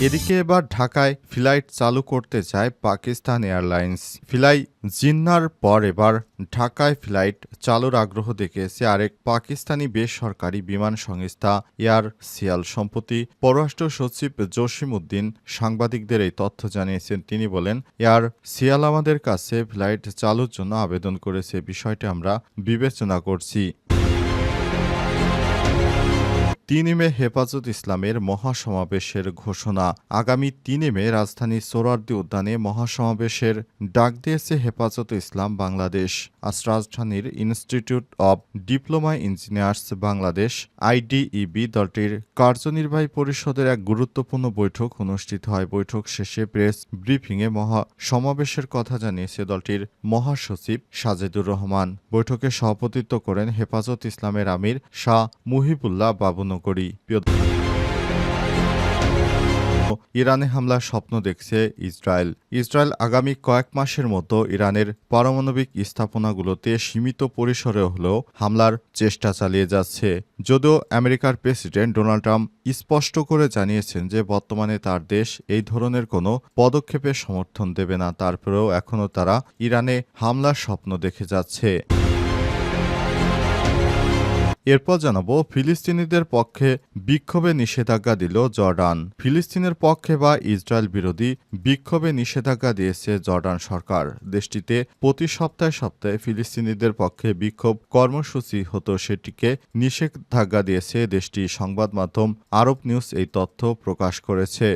এদিকে এবার ঢাকায় ফ্লাইট চালু করতে চায় পাকিস্তান এয়ারলাইন্স। ফ্লাই জিন্নার পর এবার ঢাকায় ফ্লাইট চালুর আগ্রহ দেখিয়েছে আরেক পাকিস্তানি বেসরকারি বিমান সংস্থা এয়ার সিয়াল। সম্প্রতি পররাষ্ট্র সচিব জসিম উদ্দিন সাংবাদিকদের এই তথ্য জানিয়েছেন। তিনি বলেন, এয়ার সিয়াল আমাদের কাছে ফ্লাইট চালুর জন্য আবেদন করেছে। বিষয়টি আমরা বিবেচনা করছি। তিন মে হেফাজত ইসলামের মহাসমাবেশের ঘোষণা। আগামী তিন মে রাজধানী সোরারদি উদ্যানে মহাসমাবেশের ডাক দিয়েছে হেফাজত ইসলাম বাংলাদেশ। আজ রাজধানীর Institute of Diploma Engineers Bangladesh, IDEB দলটির কার্যনির্বাহী পরিষদের এক গুরুত্বপূর্ণ বৈঠক অনুষ্ঠিত হয়। বৈঠক শেষে প্রেস ব্রিফিংয়ে মহা সমাবেশের কথা জানিয়েছে দলটির মহাসচিব সাজেদুর রহমান। বৈঠকে সভাপতিত্ব করেন হেফাজত ইসলামের আমির শাহ মুহিবুল্লাহ বাবুনগরী। প্রিয় ইরানে হামলার স্বপ্ন দেখছে ইসরায়েল। ইসরায়েল আগামী কয়েক মাসের মতো ইরানের পারমাণবিক স্থাপনাগুলোতে সীমিত পরিসরে হলেও হামলার চেষ্টা চালিয়ে যাচ্ছে। যদিও আমেরিকার প্রেসিডেন্ট ডোনাল্ড ট্রাম্প স্পষ্ট করে জানিয়েছেন যে বর্তমানে তার দেশ এই ধরনের কোনো পদক্ষেপের সমর্থন দেবে না। তারপরেও এখনও তারা ইরানে হামলার স্বপ্ন দেখে যাচ্ছে। এরপর জানাব, ফিলিস্তিনিদের পক্ষে বিক্ষোভে নিষেধাজ্ঞা দিল জর্ডান। ফিলিস্তিনের পক্ষে বা ইসরায়েল বিরোধী বিক্ষোভে নিষেধাজ্ঞা দিয়েছে জর্ডান সরকার। দেশটিতে প্রতি সপ্তাহে সপ্তাহে ফিলিস্তিনিদের পক্ষে বিক্ষোভ কর্মসূচি হতো সেটিকে নিষেধাজ্ঞা দিয়েছে দেশটির সংবাদ মাধ্যম আরব নিউজ এই তথ্য প্রকাশ করেছে।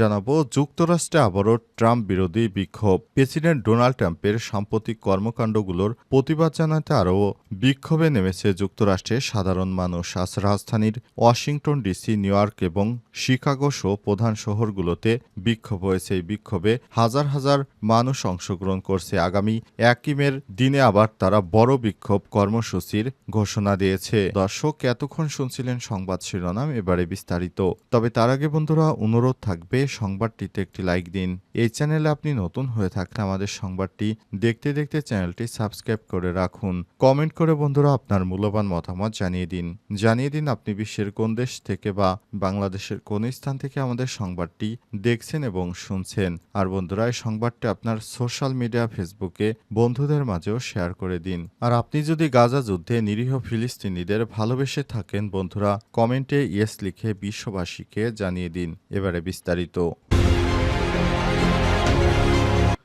জানাব, যুক্তরাষ্ট্রে আবারও ট্রাম্প বিরোধী বিক্ষোভ। প্রেসিডেন্ট ডোনাল্ড ট্রাম্পের সাম্প্রতিক কর্মকাণ্ডগুলোর প্রতিবাদ জানাতে আরও বিক্ষোভে নেমেছে যুক্তরাষ্ট্রের সাধারণ মানুষ। আজ রাজধানীর ওয়াশিংটন ডিসি, নিউ ইয়র্ক এবং শিকাগো সহ প্রধান শহরগুলোতে বিক্ষোভ হয়েছে। এই বিক্ষোভে হাজার হাজার মানুষ অংশগ্রহণ করছে। আগামী একই মের দিনে আবার তারা বড় বিক্ষোভ কর্মসূচির ঘোষণা দিয়েছে। দর্শক, এতক্ষণ শুনছিলেন সংবাদ শিরোনাম, এবারে বিস্তারিত। তবে তার আগে বন্ধুরা, অনুরোধ থাকবে সংবাদটিতে একটি লাইক দিন। এই চ্যানেলে আপনি নতুন হয়ে থাকলে আমাদের সংবাদটি দেখতে দেখতে চ্যানেলটি সাবস্ক্রাইব করে রাখুন। কমেন্ট করে বন্ধুরা আপনার মূল্যবান মতামত জানিয়ে দিন। জানিয়ে দিন আপনি বিশ্বের কোন দেশ থেকে বা বাংলাদেশের কোন স্থান থেকে আমাদের সংবাদটি দেখছেন এবং শুনছেন। আর বন্ধুরা, এই সংবাদটি আপনার সোশ্যাল মিডিয়া, ফেসবুকে বন্ধুদের মাঝেও শেয়ার করে দিন। আর আপনি যদি গাজা যুদ্ধে নিরীহ ফিলিস্তিনিদের ভালোবেসে থাকেন, বন্ধুরা, কমেন্টে ইয়েস লিখে বিশ্ববাসীকে জানিয়ে দিন। এবারে বিস্তারিত Tito.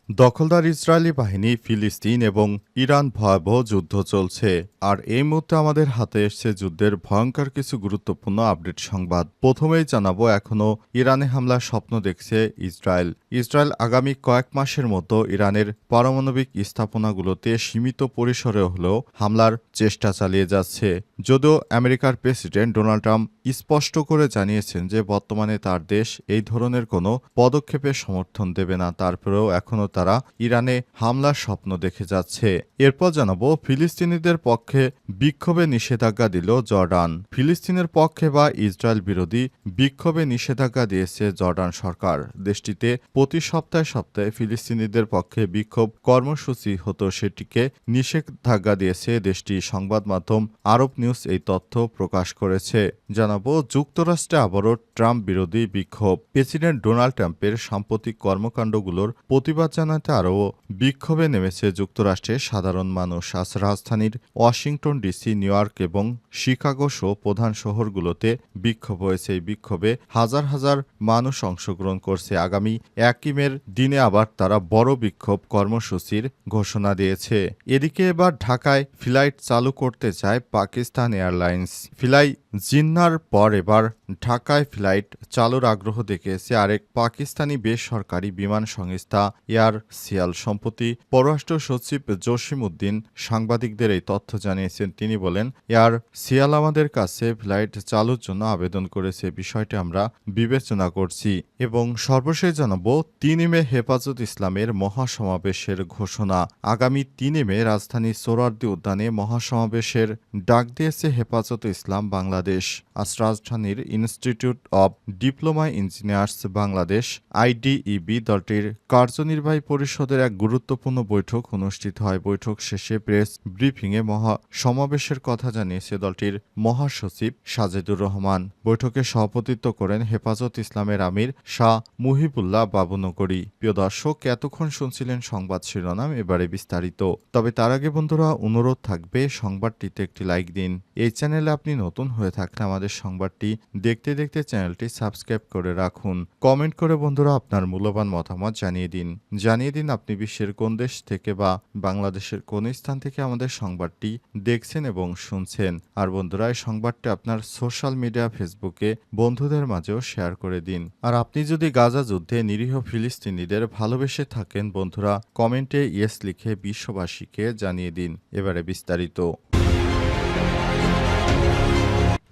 দখলদার ইসরায়েলি বাহিনী, ফিলিস্তিন এবং ইরান ভয়াবহ যুদ্ধ চলছে। আর এই মুহূর্তে আমাদের হাতে এসছে যুদ্ধের ভয়ঙ্কর কিছু গুরুত্বপূর্ণ আপডেট সংবাদ। প্রথমেই জানাব এখনও ইরানে হামলার স্বপ্ন দেখছে ইসরায়েল। ইসরায়েল আগামী কয়েক মাসের মতো ইরানের পারমাণবিক স্থাপনাগুলোতে সীমিত পরিসরে হলেও হামলার চেষ্টা চালিয়ে যাচ্ছে। যদিও আমেরিকার প্রেসিডেন্ট ডোনাল্ড ট্রাম্প স্পষ্ট করে জানিয়েছেন যে, বর্তমানে তার দেশ এই ধরনের কোনো পদক্ষেপের সমর্থন দেবে না। তারপরেও এখনও তারা ইরানে হামলার স্বপ্ন দেখে যাচ্ছে। এরপর জানাব, ফিলিস্তিনিদের পক্ষে বিক্ষোভে নিষেধাজ্ঞা দিল জর্ডান। ফিলিস্তিনের পক্ষে বা ইসরায়েল বিরোধী বিক্ষোভে নিষেধাজ্ঞা দিয়েছে জর্ডান সরকার। দেশটিতে প্রতি সপ্তাহে সপ্তাহে ফিলিস্তিনিদের পক্ষে বিক্ষোভ কর্মসূচি হতো সেটিকে নিষেধাজ্ঞা দিয়েছে দেশটির সংবাদ মাধ্যম আরব নিউজ এই তথ্য প্রকাশ করেছে। জানাব, যুক্তরাষ্ট্রে আবারও ট্রাম্প বিরোধী বিক্ষোভ। প্রেসিডেন্ট ডোনাল্ড ট্রাম্পের সাম্প্রতিক কর্মকাণ্ডগুলোর প্রতিবাদ জানাতে আরও বিক্ষোভে নেমেছে যুক্তরাষ্ট্রের সাধারণ মানুষ। আজ রাজধানীর ওয়াশিংটন ডিসি, নিউ ইয়র্ক এবং শিকাগো সহ প্রধান শহরগুলোতে বিক্ষোভ হয়েছে। এই বিক্ষোভে হাজার হাজার মানুষ অংশগ্রহণ করছে। আগামী একই মের দিনে আবার তারা বড় বিক্ষোভ কর্মসূচির ঘোষণা দিয়েছে। এদিকে এবার ঢাকায় ফ্লাইট চালু করতে চায় পাকিস্তান এয়ারলাইন্স। ফ্লাই জিন্নার পর এবার ঢাকায় ফ্লাইট চালুর আগ্রহ দেখিয়েছে। আরেক পাকিস্তানি বেসরকারি বিমান সংস্থা এয়ার সিয়াল সম্প্রতি পররাষ্ট্র সচিব জসিম উদ্দিন সাংবাদিকদের এই তথ্য জানিয়েছেন। তিনি বলেন এয়ার সিয়াল আমাদের কাছে ফ্লাইট চালুর জন্য আবেদন করেছে। বিষয়টি আমরা বিবেচনা করছি এবং সর্বশেষ জানাব তিন মে হেফাজত ইসলামের মহাসমাবেশের ঘোষণা। আগামী তিন মে রাজধানী সোরারদি উদ্যানে মহাসমাবেশের ডাক দিয়েছে হেফাজত ইসলাম বাংলাদেশ। আজ রাজধানীর Institute of Diploma Engineers Bangladesh, IDEB দলটির কার্যনির্বাহী পরিষদের এক গুরুত্বপূর্ণ বৈঠক অনুষ্ঠিত হয়। বৈঠক শেষে প্রেস ব্রিফিংয়ে মহা সমাবেশের কথা জানিয়েছে দলটির মহাসচিব সাজেদুর রহমান। বৈঠকে সভাপতিত্ব করেন হেফাজত ইসলামের আমির শাহ মুহিবুল্লাহ বাবুনগরী। প্রিয় দর্শক, এতক্ষণ শুনছিলেন সংবাদ শিরোনাম, এবারে বিস্তারিত। তবে তার আগে বন্ধুরা, অনুরোধ থাকবে সংবাদটিতে একটি লাইক দিন। এই চ্যানেলে আপনি নতুন হয়ে থাকলে আমাদের সংবাদটি দেখতে দেখতে চ্যানেলটি সাবস্ক্রাইব করে রাখুন। কমেন্ট করে বন্ধুরা আপনার মূল্যবান মতামত জানিয়ে দিন। জানিয়ে দিন আপনি বিশ্বের কোন দেশ থেকে বা বাংলাদেশের কোন স্থান থেকে আমাদের সংবাদটি দেখছেন এবং শুনছেন। আর বন্ধুরা, এই সংবাদটি আপনার সোশ্যাল মিডিয়া, ফেসবুকে বন্ধুদের মাঝেও শেয়ার করে দিন। আর আপনি যদি গাজা যুদ্ধে নিরীহ ফিলিস্তিনিদের ভালোবেসে থাকেন, বন্ধুরা, কমেন্টে ইয়েস লিখে বিশ্ববাসীকে জানিয়ে দিন। এবারে বিস্তারিত।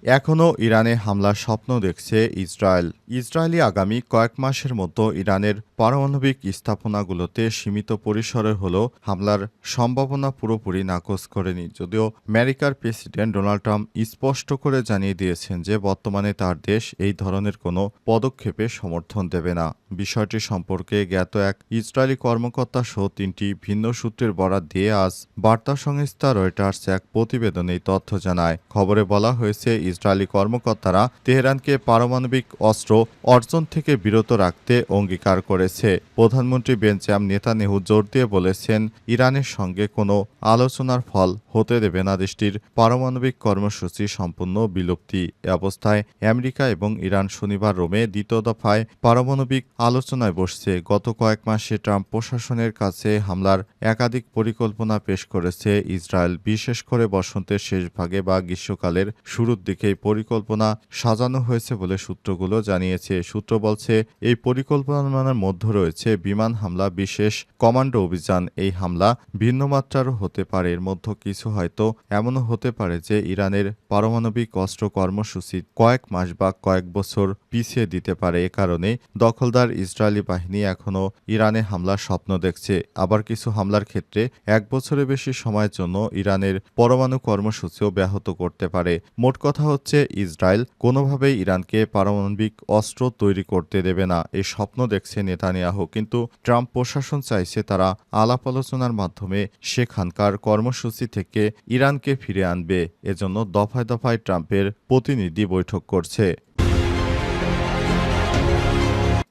এখনও ইরানে হামলার স্বপ্ন দেখছে ইসরায়েল। ইসরায়েলি আগামী কয়েক মাসের মতো ইরানের পারমাণবিক স্থাপনাগুলোতে সীমিত পরিসরে হলেও হামলার সম্ভাবনা পুরোপুরি নাকচ করেনি, যদিও আমেরিকার প্রেসিডেন্ট ডোনাল্ড ট্রাম্প স্পষ্ট করে জানিয়ে দিয়েছেন যে বর্তমানে তার দেশ এই ধরনের কোনো পদক্ষেপে সমর্থন দেবে না। বিষয়টি সম্পর্কে জ্ঞাত এক ইসরায়েলি কর্মকর্তা সহ তিনটি ভিন্ন সূত্রের বরাত দিয়ে আজ বার্তা সংস্থা রয়টার্স এক প্রতিবেদনে তথ্য জানায়। খবরে বলা হয়েছে ইসরায়েলি কর্মকর্তারা তেহরানকে পারমাণবিক অস্ত্র অর্জন থেকে বিরত রাখতে অঙ্গীকার করেছে। প্রধানমন্ত্রী বেঞ্জাম নেতানেহু জোর দিয়ে বলেছেন, ইরানের সঙ্গে কোনো আলোচনার ফল হতে দেবে না দেশটির পারমাণবিক কর্মসূচি সম্পূর্ণ বিলুপ্তি এ অবস্থায়। আমেরিকা এবং ইরান শনিবার রোমে দ্বিতীয় দফায় পারমাণবিক আলোচনায় বসছে। গত কয়েক মাসে ট্রাম্প প্রশাসনের কাছে হামলার একাধিক পরিকল্পনা পেশ করেছে। ইসরায়েল, বিশেষ করে বসন্তের শেষ ভাগে বা গ্রীষ্মকালের শুরুর দিকেই পরিকল্পনা সাজানো হয়েছে বলে সূত্রগুলো জানিয়েছে। সূত্র বলছে, এই পরিকল্পনার মধ্যে রয়েছে বিমান হামলা, বিশেষ কমান্ডো অভিযান। এই হামলা ভিন্ন মাত্রারও হতে পারে, এর মধ্যে কিছু হয়তো এমনও হতে পারে যে ইরানের পারমাণবিক অস্ত্র কর্মসূচি কয়েক মাস বা কয়েক বছর পিছিয়ে দিতে পারে। এ কারণে দখলদার ইসরায়েলি বাহিনী এখনও ইরানে হামলার স্বপ্ন দেখছে। আবার কিছু হামলার ক্ষেত্রে এক বছরের বেশি সময়ের জন্য ইরানের পরমাণু কর্মসূচিও ব্যাহত করতে পারে। মোট কথা হচ্ছে ইসরায়েল, কোনোভাবেই ইরানকে পারমাণবিক অস্ত্র তৈরি করতে দেবে না এই স্বপ্ন দেখছে নেতানিয়াহু। কিন্তু ট্রাম্প প্রশাসন চাইছে তারা আলাপ আলোচনার মাধ্যমে সেখানকার কর্মসূচি থেকে ইরানকে ফিরে আনবে। এজন্য দফায় দফায় ট্রাম্পের প্রতিনিধি বৈঠক করছে।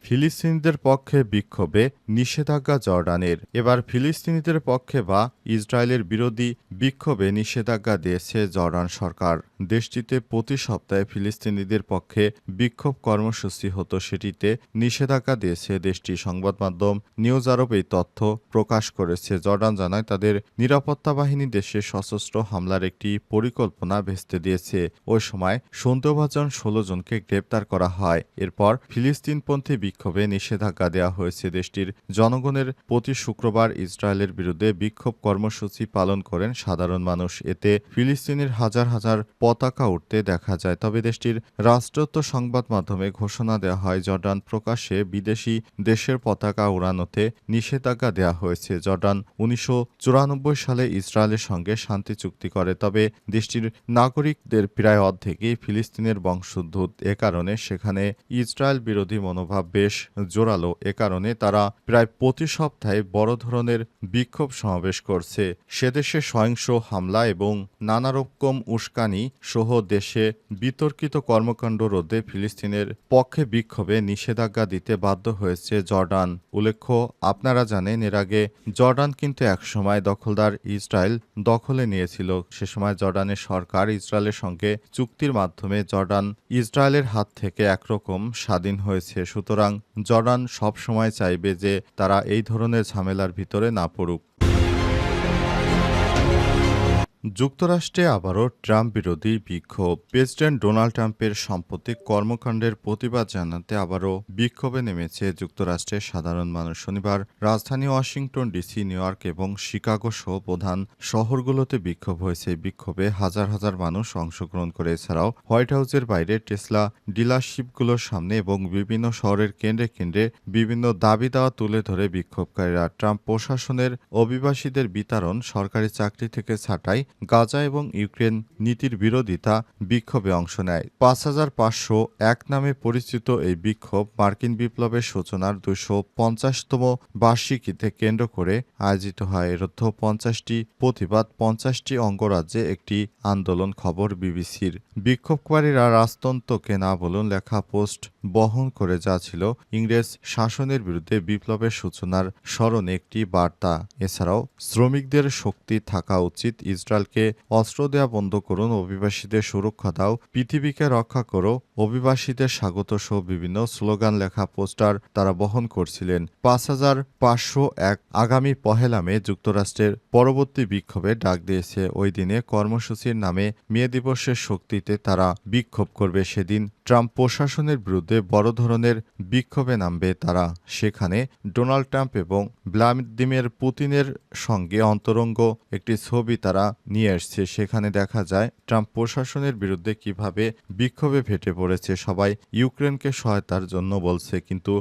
ফিলিস্তিনিদের পক্ষে বিক্ষোভে নিষেধাজ্ঞা জর্ডানের। এবার ফিলিস্তিনিদের পক্ষে বা ইসরায়েলের বিরোধী বিক্ষোভে নিষেধাজ্ঞা দিয়েছে জর্ডান সরকার। দেশটিতে প্রতি সপ্তাহে ফিলিস্তিনিদের পক্ষে বিক্ষোভ কর্মসূচি হতো সেটিতে নিষেধাজ্ঞা দিয়েছে দেশটির সংবাদ মাধ্যম নিউজ আরব এই তথ্য প্রকাশ করেছে। জর্ডান জানায়, তাদের নিরাপত্তা বাহিনী দেশে সশস্ত্র হামলার একটি পরিকল্পনা ভেস্তে দিয়েছে। ওই সময় সন্দেহভাজন ষোলো জনকে গ্রেপ্তার করা হয়। এরপর ফিলিস্তিনপন্থী বিক্ষোভে নিষেধাজ্ঞা দেওয়া হয়েছে। দেশটির জনগণের প্রতি শুক্রবার ইসরায়েলের বিরুদ্ধে বিক্ষোভ কর্মসূচি পালন করেন সাধারণ মানুষ। এতে ফিলিস্তিনের হাজার হাজার পতাকা উঠতে দেখা যায়। তবে দেশটির রাষ্ট্রত্ব সংবাদ মাধ্যমে ঘোষণা দেওয়া হয়, জর্ডান প্রকাশ্যে বিদেশি দেশের পতাকা উড়ানোতে নিষেধাজ্ঞা দেওয়া হয়েছে। জর্ডান উনিশশো চুরানব্বই সালে ইসরায়েলের সঙ্গে শান্তি চুক্তি করে, তবে দেশটির নাগরিকদের প্রায় অর্ধেকই ফিলিস্তিনের বংশোদ্ভূত। এ কারণে সেখানে ইসরায়েল বিরোধী মনোভাব বেশ জোরালো। এ কারণে তারা প্রায় প্রতি সপ্তাহে বড় ধরনের বিক্ষোভ সমাবেশ করছে। সেদেশে সহিংস হামলা এবং নানা রকম উস্কানি সহ দেশে বিতর্কিত কর্মকাণ্ড রোধে ফিলিস্তিনের পক্ষে বিক্ষোভে নিষেধাজ্ঞা দিতে বাধ্য হয়েছে জর্ডান। উল্লেখ্য, আপনারা জানেন, এর আগে জর্ডান কিন্তু একসময় দখলদার ইসরায়েল দখলে নিয়েছিল। সে সময় জর্ডানের সরকার ইসরায়েলের সঙ্গে চুক্তির মাধ্যমে জর্ডান ইসরায়েলের হাত থেকে একরকম স্বাধীন হয়েছে। সুতরাং জর্ডান সবসময় চাইবে যে তারা এই ধরনের ঝামেলার ভিতরে না পড়ুক। যুক্তরাষ্ট্রে আবারও ট্রাম্প বিরোধী বিক্ষোভ। প্রেসিডেন্ট ডোনাল্ড ট্রাম্পের সাম্প্রতিক কর্মকাণ্ডের প্রতিবাদ জানাতে আবারও বিক্ষোভে নেমেছে যুক্তরাষ্ট্রের সাধারণ মানুষ। শনিবার রাজধানী ওয়াশিংটন ডিসি, নিউ ইয়র্ক এবং শিকাগো সহ প্রধান শহরগুলোতে বিক্ষোভ হয়েছে। বিক্ষোভে হাজার হাজার মানুষ অংশগ্রহণ করে। এছাড়াও হোয়াইট হাউসের বাইরে টেসলা ডিলারশিপগুলোর সামনে এবং বিভিন্ন শহরের কেন্দ্রে কেন্দ্রে বিভিন্ন দাবি দাওয়া তুলে ধরে বিক্ষোভকারীরা। ট্রাম্প প্রশাসনের অভিবাসীদের বিতরণ সরকারি চাকরি থেকে ছাঁটাই গাজা এবং ইউক্রেন নীতির বিরোধিতা বিক্ষোভে অংশ নেয়। পাঁচ হাজার পাঁচশো এক নামে পরিচিত এই বিক্ষোভ মার্কিন বিপ্লবের সূচনার দুশো পঞ্চাশতম বার্ষিকীতে কেন্দ্র করে আয়োজিত হয়। এর পঞ্চাশটি প্রতিবাদ, পঞ্চাশটি অঙ্গরাজ্যে একটি আন্দোলন খবর বিবিসির। বিক্ষোভকারীরা রাজতন্ত্রকে না বলুন লেখা পোস্ট বহন করে যা ছিল ইংরেজ শাসনের বিরুদ্ধে বিপ্লবের সূচনার স্মরণে একটি বার্তা। এছাড়াও শ্রমিকদের শক্তি থাকা উচিত ইসরায়েলকে অস্ত্র দেয়া বন্ধ করুন, অভিবাসীদের সুরক্ষা দাও, পৃথিবীকে রক্ষা করো। অভিবাসীদের স্বাগত সহ বিভিন্ন স্লোগান, লেখা, পোস্টার তারা বহন করছিলেন। পাঁচ হাজার পাঁচশো এক আগামী পহেলা মে যুক্তরাষ্ট্রের পরবর্তী বিক্ষোভে ডাক দিয়েছে। ওই দিনে কর্মসূচির নামে মে দিবসের শক্তিতে তারা বিক্ষোভ করবে। সেদিন ট্রাম্প প্রশাসনের বিরুদ্ধে বড় ধরনের বিক্ষোভে নামবে তারা। সেখানে ডোনাল্ড ট্রাম্প এবং ভ্লাদিমির পুতিনের সঙ্গে অন্তরঙ্গ একটি ছবি তারা নিয়ে এসছে সেখানে দেখা যায়, ট্রাম্প প্রশাসনের বিরুদ্ধে কীভাবে বিক্ষোভে ফেটে পড়েছে সবাই ইউক্রেনকে সহায়তার জন্য বলছে, কিন্তু